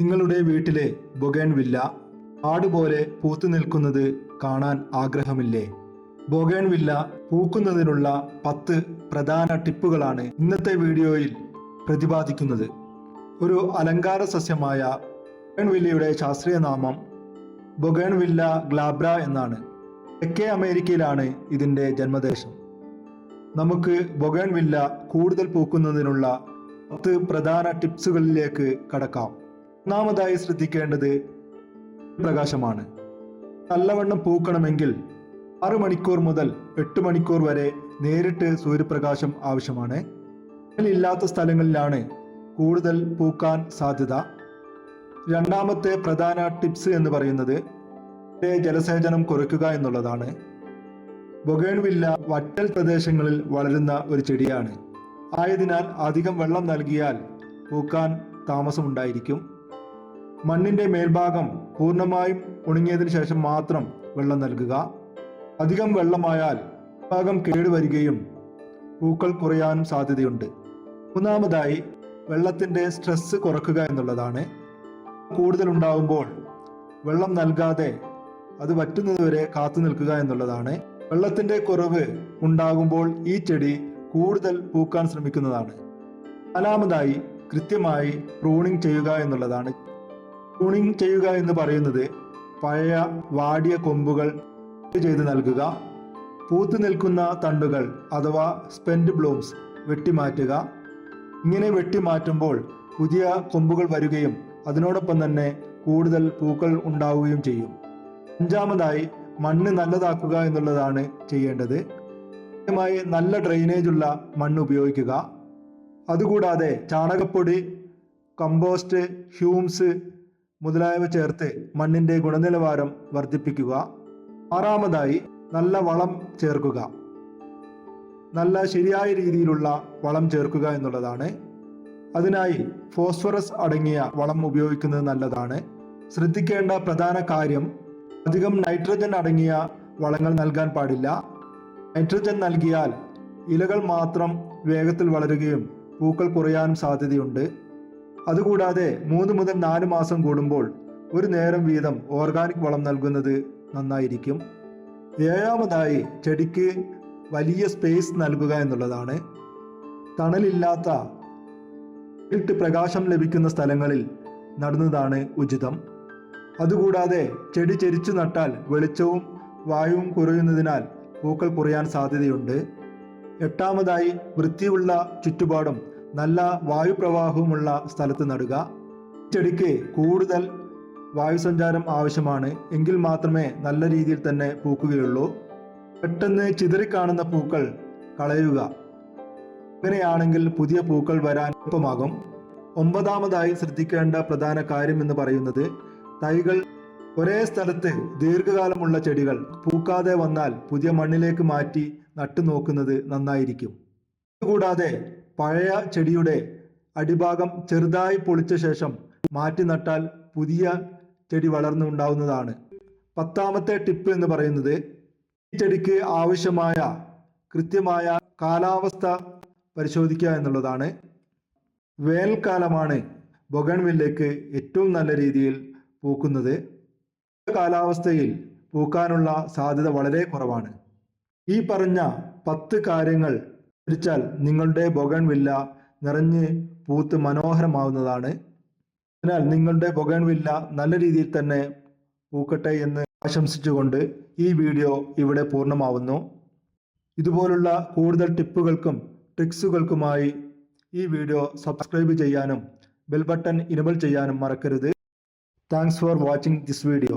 നിങ്ങളുടെ വീട്ടിലെ ബൊഗേൻ വില്ല ആടുപോലെ പൂത്തു നിൽക്കുന്നത് കാണാൻ ആഗ്രഹമില്ലേ? ബൊഗേൻ വില്ല പൂക്കുന്നതിനുള്ള പത്ത് പ്രധാന ടിപ്പുകളാണ് ഇന്നത്തെ വീഡിയോയിൽ പ്രതിപാദിക്കുന്നത്. ഒരു അലങ്കാര സസ്യമായ ബൊഗേൺ വില്ലയുടെ ശാസ്ത്രീയ നാമം ബൊഗേൻ വില്ല ഗ്ലാബ്ര എന്നാണ്. തെക്കേ അമേരിക്കയിലാണ് ഇതിന്റെ ജന്മദേശം. നമുക്ക് ബൊഗേൺ വില്ല കൂടുതൽ പൂക്കുന്നതിനുള്ള പത്ത് പ്രധാന ടിപ്സുകളിലേക്ക് കടക്കാം. ഒന്നാമതായി ശ്രദ്ധിക്കേണ്ടത് പ്രകാശമാണ്. നല്ലവണ്ണം പൂക്കണമെങ്കിൽ ആറ് മണിക്കൂർ മുതൽ എട്ട് മണിക്കൂർ വരെ നേരിട്ട് സൂര്യപ്രകാശം ആവശ്യമാണ്. ഇല്ലാത്ത സ്ഥലങ്ങളിലാണ് കൂടുതൽ പൂക്കാൻ സാധ്യത. രണ്ടാമത്തെ പ്രധാന ടിപ്സ് എന്ന് പറയുന്നത് ജലസേചനം കുറയ്ക്കുക എന്നുള്ളതാണ്. ബൊഗേൺവില്ല വറ്റൽ പ്രദേശങ്ങളിൽ വളരുന്ന ഒരു ചെടിയാണ്. ആയതിനാൽ അധികം വെള്ളം നൽകിയാൽ പൂക്കാൻ താമസമുണ്ടായിരിക്കും. മണ്ണിന്റെ മേൽഭാഗം പൂർണമായും ഉണങ്ങിയതിനു ശേഷം മാത്രം വെള്ളം നൽകുക. അധികം വെള്ളമായാൽ ഭാഗം കേടുവരികയും പൂക്കൾ കുറയാനും സാധ്യതയുണ്ട്. മൂന്നാമതായി വെള്ളത്തിന്റെ സ്ട്രെസ് കുറക്കുക എന്നുള്ളതാണ്. കൂടുതൽ ഉണ്ടാകുമ്പോൾ വെള്ളം നൽകാതെ അത് വറ്റുന്നതുവരെ കാത്തു നിൽക്കുക എന്നുള്ളതാണ്. വെള്ളത്തിന്റെ കുറവ് ഉണ്ടാകുമ്പോൾ ഈ ചെടി കൂടുതൽ പൂക്കാൻ ശ്രമിക്കുന്നതാണ്. നാലാമതായി കൃത്യമായി പ്രൂണിംഗ് ചെയ്യുക എന്നുള്ളതാണ്. പ്രൂണിംഗ് ചെയ്യുക എന്ന് പറയുന്നത് പഴയ വാടിയ കൊമ്പുകൾ ചെയ്ത് നൽകുക പൂത്തു നിൽക്കുന്ന തണ്ടുകൾ അഥവാ സ്പെൻഡ് ബ്ലൂംസ് വെട്ടിമാറ്റുക. ഇങ്ങനെ വെട്ടിമാറ്റുമ്പോൾ പുതിയ കൊമ്പുകൾ വരികയും അതിനോടൊപ്പം തന്നെ കൂടുതൽ പൂക്കൾ ഉണ്ടാവുകയും ചെയ്യും. അഞ്ചാമതായി മണ്ണ് നല്ലതാക്കുക എന്നുള്ളതാണ് ചെയ്യേണ്ടത്. കൃത്യമായി നല്ല ഡ്രെയിനേജ് ഉള്ള മണ്ണ് ഉപയോഗിക്കുക. അതുകൂടാതെ ചാണകപ്പൊടി കമ്പോസ്റ്റ് ഹ്യൂംസ് മുതലായവ ചേർത്ത് മണ്ണിന്റെ ഗുണനിലവാരം വർദ്ധിപ്പിക്കുക. ആറാമതായി നല്ല വളം ചേർക്കുക. നല്ല ശരിയായ രീതിയിലുള്ള വളം ചേർക്കുക എന്നുള്ളതാണ്. അതിനായി ഫോസ്ഫറസ് അടങ്ങിയ വളം ഉപയോഗിക്കുന്നത് നല്ലതാണ്. ശ്രദ്ധിക്കേണ്ട പ്രധാന കാര്യം അധികം നൈട്രജൻ അടങ്ങിയ വളങ്ങൾ നൽകാൻ പാടില്ല. നൈട്രജൻ നൽകിയാൽ ഇലകൾ മാത്രം വേഗത്തിൽ വളരുകയും പൂക്കൾ കുറയാനും സാധ്യതയുണ്ട്. അതുകൂടാതെ മൂന്ന് മുതൽ നാല് മാസം കൂടുമ്പോൾ ഒരു നേരം വീതം ഓർഗാനിക് വളം നൽകുന്നത് നന്നായിരിക്കും. ഏഴാമതായി ചെടിക്ക് വലിയ സ്പേസ് നൽകുക എന്നുള്ളതാണ്. തണലില്ലാത്ത ഇരുട്ട് പ്രകാശം ലഭിക്കുന്ന സ്ഥലങ്ങളിൽ നടുന്നതാണ് ഉചിതം. അതുകൂടാതെ ചെടി ചെരിച്ചു നട്ടാൽ വെളിച്ചവും വായുവും കുറയുന്നതിനാൽ പൂക്കൾ കുറയാൻ സാധ്യതയുണ്ട്. എട്ടാമതായി വൃത്തിയുള്ള ചുറ്റുപാടും നല്ല വായുപ്രവാഹവുമുള്ള സ്ഥലത്ത് നടുക. ചെടിക്ക് കൂടുതൽ വായുസഞ്ചാരം ആവശ്യമാണ്. എങ്കിൽ മാത്രമേ നല്ല രീതിയിൽ തന്നെ പൂക്കുകയുള്ളൂ. പെട്ടെന്ന് ചിതറിക്കാണുന്ന പൂക്കൾ കളയുക. അങ്ങനെയാണെങ്കിൽ പുതിയ പൂക്കൾ വരാൻ എളുപ്പമാകും. ഒമ്പതാമതായി ശ്രദ്ധിക്കേണ്ട പ്രധാന കാര്യം എന്ന് പറയുന്നത് തൈകൾ ഒരേ സ്ഥലത്ത് ദീർഘകാലമുള്ള ചെടികൾ പൂക്കാതെ വന്നാൽ പുതിയ മണ്ണിലേക്ക് മാറ്റി നട്ടു നോക്കുന്നത് നന്നായിരിക്കും. കൂടാതെ പഴയ ചെടിയുടെ അടിഭാഗം ചെറുതായി പൊളിച്ച ശേഷം മാറ്റി നട്ടാൽ പുതിയ ചെടി വളർന്നുണ്ടാവുന്നതാണ് പത്താമത്തെ ടിപ്പ് എന്ന് പറയുന്നത് ഈ ചെടിക്ക് ആവശ്യമായ കൃത്യമായ കാലാവസ്ഥ പരിശോധിക്കുക എന്നുള്ളതാണ്. വേനൽക്കാലമാണ് ബൊഗൺവില്ലേക്ക് ഏറ്റവും നല്ല രീതിയിൽ പൂക്കുന്നത്. കാലാവസ്ഥയിൽ പൂക്കാനുള്ള സാധ്യത വളരെ കുറവാണ്. ഈ പറഞ്ഞ പത്ത് കാര്യങ്ങൾ അനുസരിച്ചാൽ നിങ്ങളുടെ ബൊഗൺവില്ല നിറഞ്ഞ് പൂത്ത് മനോഹരമാവുന്നതാണ്. അതിനാൽ നിങ്ങളുടെ ബൊഗൺവില്ല നല്ല രീതിയിൽ തന്നെ പൂക്കട്ടെ എന്ന് ആശംസിച്ചുകൊണ്ട് ഈ വീഡിയോ ഇവിടെ പൂർണമാവുന്നു. ഇതുപോലുള്ള കൂടുതൽ ടിപ്പുകൾക്കും ട്രിക്സുകൾക്കുമായി ഈ വീഡിയോ സബ്സ്ക്രൈബ് ചെയ്യാനും ബെൽ ബട്ടൺ ഇനബിൾ ചെയ്യാനും മറക്കരുത്. Thanks for watching this video.